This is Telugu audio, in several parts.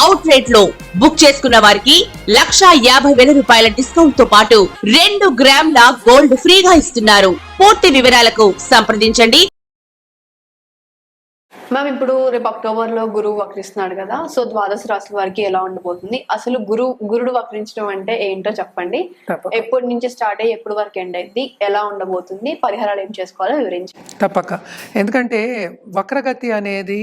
అవుట్ రేట్లో బుక్ చేసుకున్న వారికి లక్షా యాభై వేల రూపాయల డిస్కౌంట్తో పాటు రెండు గ్రాముల గోల్డ్ ఫ్రీగా ఇస్తున్నారు. పూర్తి వివరాలకు సంప్రదించండి. మ్యామ్ ఇప్పుడు రేపు అక్టోబర్లో గురువు వక్రిస్తున్నాడు కదా సో ద్వాదశ రాశుల వారికి ఎలా ఉండబోతుంది? అసలు గురు గురుడు వక్రించడం అంటే ఏంటో చెప్పండి. ఎప్పటి నుంచి స్టార్ట్ అయ్యి ఎప్పుడు వరకు ఎండ్ అయింది ఎలా ఉండబోతుంది పరిహారాలు ఏం చేసుకోవాలో వివరించండి. తప్పక. ఎందుకంటే వక్రగతి అనేది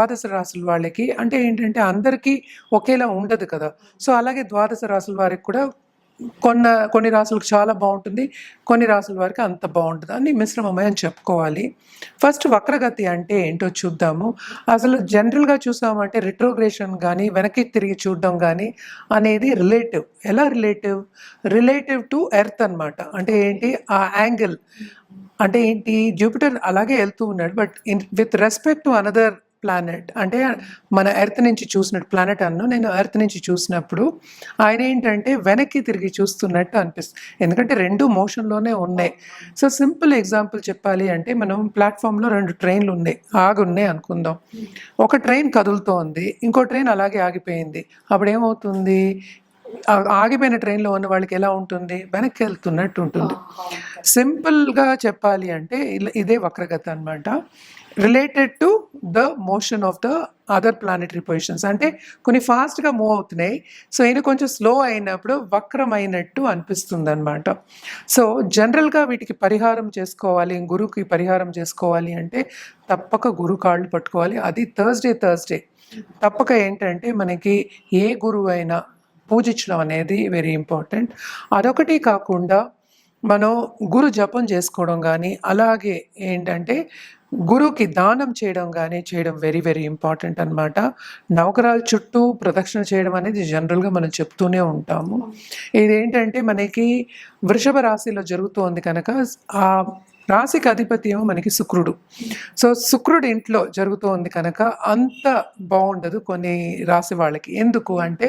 ద్వాదశ రాసుల వాళ్ళకి అంటే ఏంటంటే అందరికీ ఒకేలా ఉండదు కదా. సో అలాగే ద్వాదశ రాసుల వారికి కూడా కొన్న కొన్ని రాసులకు చాలా బాగుంటుంది కొన్ని రాసుల వారికి అంత బాగుంటుంది అని మిశ్రమమే అని చెప్పుకోవాలి. ఫస్ట్ వక్రగతి అంటే ఏంటో చూద్దాము. అసలు జనరల్గా చూసామంటే రిట్రోగ్రేషన్ కానీ వెనక్కి తిరిగి చూడడం కానీ అనేది రిలేటివ్. ఎలా రిలేటివ్? రిలేటివ్ టు ఎర్త్ అన్నమాట. అంటే ఏంటి? ఆ యాంగిల్. అంటే ఏంటి? జూపిటర్ అలాగే వెళ్తూ ఉన్నాడు. But in with respect to another planet అంటే మన ఎర్త్ నుంచి చూసినట్టు ప్లానెట్ అన్ను నేను ఎర్త్ నుంచి చూసినప్పుడు ఆయన ఏంటంటే వెనక్కి తిరిగి చూస్తున్నట్టు అనిపిస్తుంది. ఎందుకంటే రెండు మోషన్లోనే ఉన్నాయి. సో సింపుల్ ఎగ్జాంపుల్ చెప్పాలి అంటే మనం ప్లాట్ఫామ్లో రెండు ట్రైన్లు ఉన్నాయి. ఆగి ఉన్నాయి అనుకుందాం. ఒక ట్రైన్ కదులుతోంది ఇంకో ట్రైన్ అలాగే ఆగిపోయింది. అప్పుడు ఏమవుతుంది? ఆగిపోయిన ట్రైన్లో ఉన్న వాళ్ళకి ఎలా ఉంటుంది? వెనక్కి వెళ్తున్నట్టు ఉంటుంది. సింపుల్గా చెప్పాలి అంటే ఇలా- ఇదే వక్రగత అన్నమాట. Related to the motion of the other planetary positions అంటే కొన్ని ఫాస్ట్గా మూవ్ అవుతున్నాయి. సో ఈయన కొంచెం స్లో అయినప్పుడు వక్రమైనట్టు అనిపిస్తుంది అనమాట సో జనరల్గా వీటికి పరిహారం చేసుకోవాలి గురువుకి పరిహారం చేసుకోవాలి అంటే తప్పక గురు కాళ్ళు పట్టుకోవాలి. అది థర్స్డే థర్స్డే తప్పక ఏంటంటే మనకి ఏ గురువు అయినా పూజించడం అనేది వెరీ ఇంపార్టెంట్ అదొకటి కాకుండా మనం గురు జపం చేసుకోవడం కానీ అలాగే ఏంటంటే గురువుకి దానం చేయడం కానీ చేయడం వెరీ వెరీ ఇంపార్టెంట్ అన్నమాట. నవగ్రహాల చుట్టూ ప్రదక్షిణ చేయడం అనేది జనరల్గా మనం చెప్తూనే ఉంటాము. ఇదేంటంటే మనకి వృషభ రాశిలో జరుగుతోంది కనుక ఆ రాశికి అధిపతి ఏమో మనకి శుక్రుడు. సో శుక్రుడు ఇంట్లో జరుగుతోంది కనుక అంత బాగుండదు కొన్ని రాశి వాళ్ళకి. ఎందుకు అంటే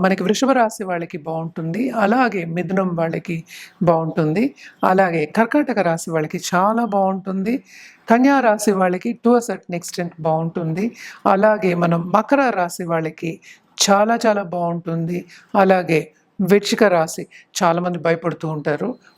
మనకి వృషభ రాశి వాళ్ళకి బాగుంటుంది. అలాగే మిథునం వాళ్ళకి బాగుంటుంది. అలాగే కర్కాటక రాశి వాళ్ళకి చాలా బాగుంటుంది. కన్యా రాశి వాళ్ళకి టు అ సర్టన్ ఎక్స్టెంట్ బాగుంటుంది. అలాగే మనం మకర రాశి వాళ్ళకి చాలా చాలా బాగుంటుంది. అలాగే వృచ్చిక రాశి చాలామంది భయపడుతూ ఉంటారు.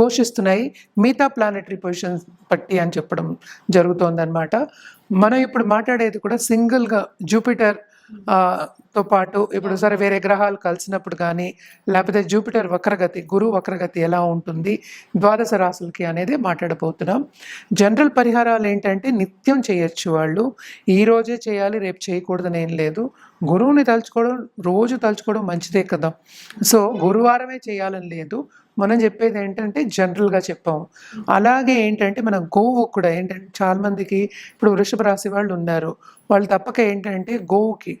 ఘోషిస్తున్నాయి. మిగతా ప్లానెటరీ పొజిషన్స్ పట్టి అని చెప్పడం జరుగుతోందనమాట మనం ఇప్పుడు మాట్లాడేది కూడా సింగిల్గా జూపిటర్తో పాటు ఇప్పుడు సరే వేరే గ్రహాలు కలిసినప్పుడు కానీ లేకపోతే జూపిటర్ వక్రగతి గురు వక్రగతి ఎలా ఉంటుంది ద్వాదశ రాసులకి అనేది మాట్లాడబోతున్నాం. జనరల్ పరిహారాలు ఏంటంటే నిత్యం చేయొచ్చు వాళ్ళు. ఈ రోజే చేయాలి రేపు చేయకూడదని ఏం లేదు. గురువుని తలుచుకోవడం రోజు తలుచుకోవడం మంచిదే కదా. సో గురువారమే చేయాలని లేదు. మనం చెప్పేది ఏంటంటే జనరల్గా చెప్పాము. అలాగే ఏంటంటే మనం గోవు కూడా ఏంటంటే చాలా మందికి ఇప్పుడు వృషభ రాశి వాళ్ళు ఉన్నారు. వాళ్ళు తప్పక ఏంటంటే గోవుకి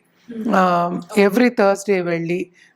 ఎవ్రీ థర్స్డే వెళ్ళి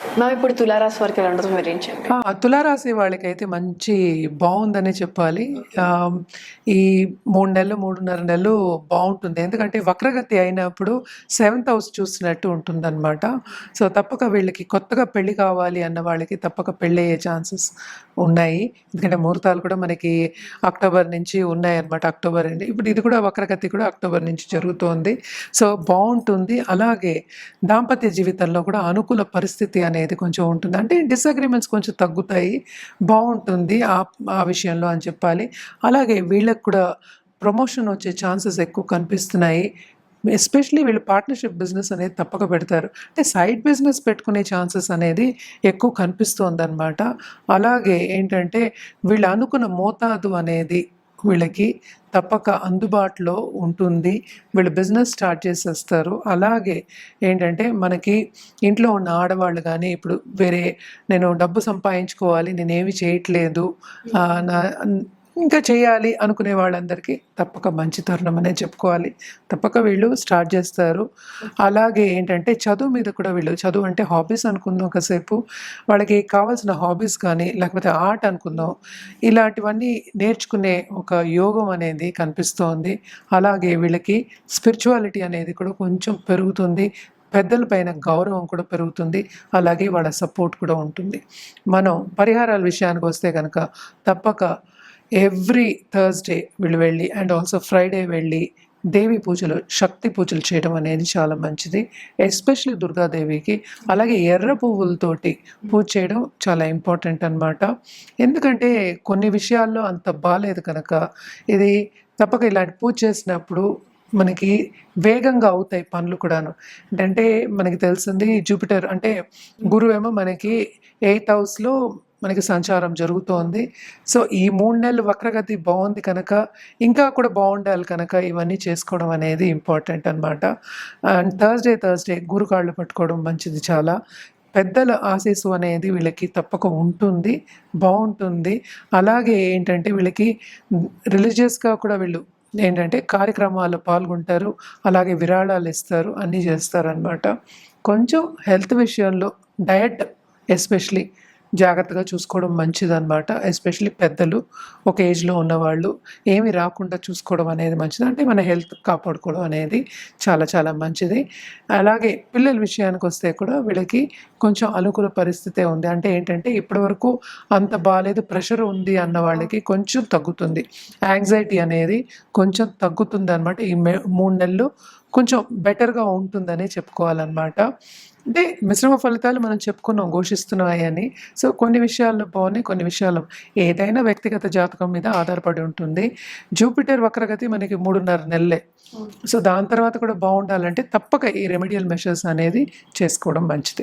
మ్యామ్ ఇప్పుడు తులారాశి వారికి ఎలా ఆ, తులారాశి వాళ్ళకైతే మంచి బాగుందనే చెప్పాలి. ఈ మూడు నెలలు మూడున్నర నెలలు బాగుంటుంది. ఎందుకంటే వక్రగతి అయినప్పుడు సెవెంత్ హౌస్ చూసినట్టు ఉంటుందన్నమాట. సో తప్పక వీళ్ళకి కొత్తగా పెళ్ళి కావాలి అన్న వాళ్ళకి తప్పక పెళ్ళి అయ్యే ఛాన్సెస్ ఉన్నాయి. ఎందుకంటే ముహూర్తాలు కూడా మనకి అక్టోబర్ నుంచి ఉన్నాయి అన్నమాట అక్టోబర్ అండి ఇప్పుడు ఇది కూడా వక్రగతి కూడా అక్టోబర్ నుంచి జరుగుతోంది. సో బాగుంటుంది. అలాగే దాంపత్య జీవితంలో కూడా అనుకూల పరిస్థితి అనేది కొంచెం ఉంటుంది. అంటే డిసగ్రిమెంట్స్ కొంచెం తగ్గుతాయి. బాగుంటుంది ఆ ఆ విషయంలో అని చెప్పాలి. అలాగే వీళ్ళకి కూడా ప్రమోషన్ వచ్చే ఛాన్సెస్ ఎక్కువ కనిపిస్తున్నాయి. ఎస్పెషలీ వీళ్ళు పార్ట్నర్షిప్ బిజినెస్ అనేది తప్పక పెడతారు. అంటే సైడ్ బిజినెస్ పెట్టుకునే ఛాన్సెస్ అనేది ఎక్కువ కనిపిస్తోందనమాట అలాగే ఏంటంటే వీళ్ళు అనుకున్న మోతాదు అనేది వీళ్ళకి తప్పక అందుబాటులో ఉంటుంది. వీళ్ళు బిజినెస్ స్టార్ట్ చేసేస్తారు. అలాగే ఏంటంటే మనకి ఇంట్లో ఉన్న ఆడవాళ్ళు కానీ ఇప్పుడు వేరే నేను డబ్బు సంపాదించుకోవాలి నేనేమి చేయట్లేదు నా ఇంకా చేయాలి అనుకునే వాళ్ళందరికీ తప్పక మంచి తరుణం అనే చెప్పుకోవాలి. తప్పక వీళ్ళు స్టార్ట్ చేస్తారు. అలాగే ఏంటంటే చదువు మీద కూడా వీళ్ళు చదువు అంటే హాబీస్ అనుకుందాం కాసేపు వాళ్ళకి కావాల్సిన హాబీస్ కానీ లేకపోతే ఆర్ట్ అనుకుందాం. ఇలాంటివన్నీ నేర్చుకునే ఒక యోగం అనేది కనిపిస్తోంది. అలాగే వీళ్ళకి స్పిరిచువాలిటీ అనేది కూడా కొంచెం పెరుగుతుంది. పెద్దల పైన గౌరవం కూడా పెరుగుతుంది. అలాగే వాళ్ళ సపోర్ట్ కూడా ఉంటుంది. మనం పరిహారాల విషయానికి వస్తే కనుక తప్పక ఎవ్రీ థర్స్డే వీళ్ళు వెళ్ళి అండ్ ఆల్సో ఫ్రైడే వెళ్ళి దేవి పూజలు శక్తి పూజలు చేయడం అనేది చాలా మంచిది. ఎస్పెషలీ దుర్గాదేవికి అలాగే ఎర్ర పువ్వులతోటి పూజ చేయడం చాలా ఇంపార్టెంట్ అన్నమాట. ఎందుకంటే కొన్ని విషయాల్లో అంత బాగాలేదు కనుక ఇది తప్పక ఇలాంటి పూజ చేసినప్పుడు మనకి వేగంగా అవుతాయి పనులు కూడాను. అంటే మనకి తెలిసింది జూపిటర్ అంటే గురువు ఏమో మనకి ఎయిత్ హౌస్లో మనకి సంచారం జరుగుతోంది. సో ఈ మూడు నెలలు వక్రగతి బాగుంది కనుక ఇంకా కూడా బాగుండాలి కనుక ఇవన్నీ చేసుకోవడం అనేది ఇంపార్టెంట్ అనమాట అండ్ థర్స్డే థర్స్డే గురుకాళ్ళు పట్టుకోవడం మంచిది చాలా. పెద్దల ఆశీస్సు అనేది వీళ్ళకి తప్పక ఉంటుంది బాగుంటుంది. అలాగే ఏంటంటే వీళ్ళకి రిలీజియస్గా కూడా వీళ్ళు ఏంటంటే కార్యక్రమాల్లో పాల్గొంటారు అలాగే విరాళాలు ఇస్తారు అన్నీ చేస్తారనమాట కొంచెం హెల్త్ విషయంలో డయట్ ఎస్పెషలీ జాగ్రత్తగా చూసుకోవడం మంచిదన్నమాట ఎస్పెషలీ పెద్దలు ఒక ఏజ్లో ఉన్నవాళ్ళు. ఏమి రాకుండా చూసుకోవడం అనేది మంచిది. అంటే మన హెల్త్ కాపాడుకోవడం అనేది చాలా చాలా మంచిది. అలాగే పిల్లల విషయానికి వస్తే కూడా వీళ్ళకి కొంచెం అనుకూల పరిస్థితే ఉంది. అంటే ఏంటంటే ఇప్పటివరకు అంత బాగాలేదు ప్రెషర్ ఉంది అన్న వాళ్ళకి కొంచెం తగ్గుతుంది. యాంగ్జైటీ అనేది కొంచెం తగ్గుతుంది అనమాట ఈ మే మూడు నెలలు కొంచెం బెటర్గా ఉంటుందని చెప్పుకోవాలన్నమాట. అంటే మిశ్రమ ఫలితాలు మనం చెప్పుకున్నాం ఘోషిస్తున్నాయి అని. సో కొన్ని విషయాల్లో బాగున్నాయి కొన్ని విషయాల్లో ఏదైనా వ్యక్తిగత జాతకం మీద ఆధారపడి ఉంటుంది. జూపిటర్ వక్రగతి మనకి మూడున్నర నెలలే. సో దాని తర్వాత కూడా బాగుండాలంటే తప్పక ఈ రెమెడియల్ మెషర్స్ అనేది చేసుకోవడం మంచిది.